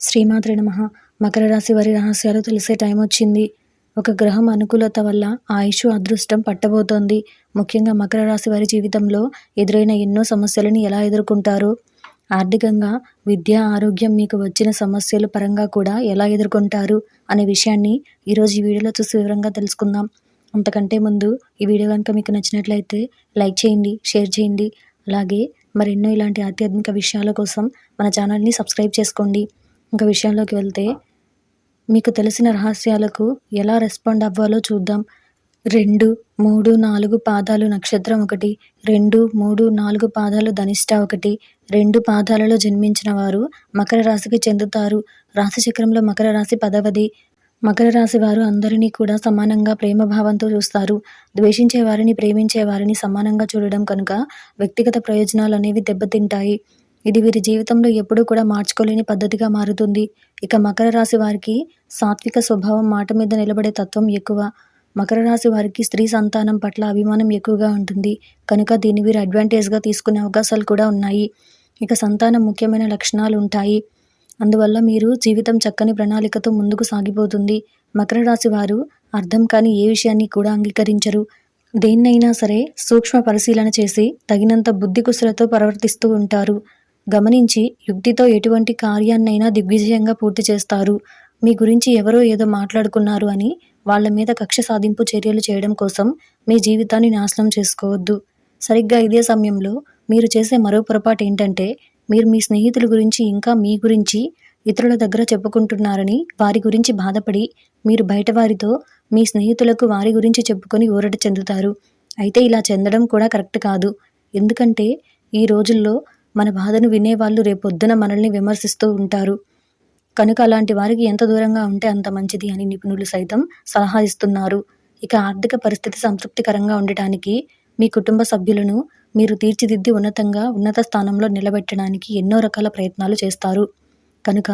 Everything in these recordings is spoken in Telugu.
శ్రీమాత్రి నమ. మకర రాశి వారి రహస్యాలు తెలిసే టైం వచ్చింది. ఒక గ్రహం అనుకూలత వల్ల ఆయుష్ అదృష్టం పట్టబోతోంది. ముఖ్యంగా మకర రాశి వారి జీవితంలో ఎదురైన ఎన్నో సమస్యలను ఎలా ఎదుర్కొంటారు? ఆర్థికంగా విద్య ఆరోగ్యం మీకు వచ్చిన సమస్యల పరంగా కూడా ఎలా ఎదుర్కొంటారు? అనే విషయాన్ని ఈరోజు ఈ వీడియోలో చూసి వివరంగా తెలుసుకుందాం. అంతకంటే ముందు ఈ వీడియో కనుక మీకు నచ్చినట్లయితే లైక్ చేయండి షేర్ చేయండి. అలాగే మరెన్నో ఇలాంటి ఆధ్యాత్మిక విషయాల కోసం మన ఛానల్ని సబ్స్క్రైబ్ చేసుకోండి. ఇంకా విషయంలోకి వెళ్తే మీకు తెలిసిన రహస్యాలకు ఎలా రెస్పాండ్ అవ్వాలో చూద్దాం. రెండు మూడు నాలుగు పాదాలు నక్షత్రం ఒకటి రెండు మూడు నాలుగు పాదాలు ధనిష్ట ఒకటి రెండు పాదాలలో జన్మించిన వారు మకర రాశికి చెందుతారు. రాశి చక్రంలో మకర రాశి పదవది. మకర రాశి వారు అందరినీ కూడా సమానంగా ప్రేమభావంతో చూస్తారు. ద్వేషించే వారిని ప్రేమించే వారిని సమానంగా చూడడం కనుక వ్యక్తిగత ప్రయోజనాలు అనేవి దెబ్బతింటాయి. ఇది వీరి జీవితంలో ఎప్పుడూ కూడా మార్చుకోలేని పద్ధతిగా మారుతుంది. ఇక మకర రాశి వారికి సాత్విక స్వభావం మాట మీద నిలబడే తత్వం ఎక్కువ. మకర రాశి వారికి స్త్రీ సంతానం పట్ల అభిమానం ఎక్కువగా ఉంటుంది. కనుక దీన్ని వీరు అడ్వాంటేజ్గా తీసుకునే అవకాశాలు కూడా ఉన్నాయి. ఇక సంతానం ముఖ్యమైన లక్షణాలు ఉంటాయి. అందువల్ల మీరు జీవితం చక్కని ప్రణాళికతో ముందుకు సాగిపోతుంది. మకర రాశి వారు అర్థం కాని ఏ విషయాన్ని కూడా అంగీకరించరు. దేన్నైనా సరే సూక్ష్మ పరిశీలన చేసి తగినంత బుద్ధి కుశలతో ప్రవర్తిస్తూ ఉంటారు. గమనించి యుక్తితో ఎటువంటి కార్యాన్నైనా దిగ్విజయంగా పూర్తి చేస్తారు. మీ గురించి ఎవరో ఏదో మాట్లాడుకున్నారు అని వాళ్ళ మీద కక్ష సాధింపు చర్యలు చేయడం కోసం మీ జీవితాన్ని నాశనం చేసుకోవద్దు. సరిగ్గా ఇదే సమయంలో మీరు చేసే మరో పొరపాటు ఏంటంటే మీరు మీ స్నేహితుల గురించి ఇంకా మీ గురించి ఇతరుల దగ్గర చెప్పుకుంటున్నారని వారి గురించి బాధపడి మీరు బయట వారితో మీ స్నేహితులకు వారి గురించి చెప్పుకొని ఊరట చెందుతారు. అయితే ఇలా చెందడం కూడా కరెక్ట్ కాదు. ఎందుకంటే ఈ రోజుల్లో మన బాధను వినేవాళ్ళు రేపొద్దున మనల్ని విమర్శిస్తూ ఉంటారు. కనుక అలాంటి వారికి ఎంత దూరంగా ఉంటే అంత మంచిది అని నిపుణులు సైతం సలహా ఇస్తున్నారు. ఇక ఆర్థిక పరిస్థితి సంతృప్తికరంగా ఉండటానికి మీ కుటుంబ సభ్యులను మీరు తీర్చిదిద్ది ఉన్నతంగా ఉన్నత స్థానంలో నిలబెట్టడానికి ఎన్నో రకాల ప్రయత్నాలు చేస్తారు. కనుక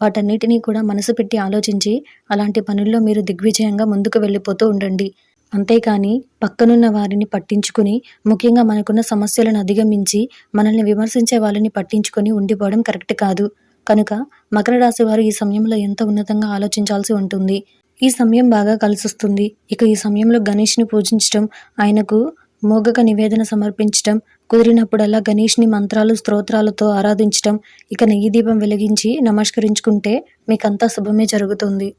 వాటన్నిటినీ కూడా మనసు పెట్టి ఆలోచించి అలాంటి పనుల్లో మీరు దిగ్విజయంగా ముందుకు వెళ్ళిపోతూ ఉండండి. అంతేకాని పక్కనున్న వారిని పట్టించుకుని ముఖ్యంగా మనకున్న సమస్యలను అధిగమించి మనల్ని విమర్శించే వాళ్ళని పట్టించుకొని ఉండిపోవడం కరెక్ట్ కాదు. కనుక మకర రాశి వారు ఈ సమయంలో ఎంత ఉన్నతంగా ఆలోచించాల్సి ఉంటుంది? ఈ సమయం బాగా కలిసొస్తుంది. ఇక ఈ సమయంలో గణేష్ని పూజించడం ఆయనకు మోగక నివేదన సమర్పించడం కుదిరినప్పుడల్లా గణేష్ని మంత్రాలు స్తోత్రాలతో ఆరాధించడం ఇక నెయ్యి దీపం వెలిగించి నమస్కరించుకుంటే మీకంతా శుభమే జరుగుతుంది.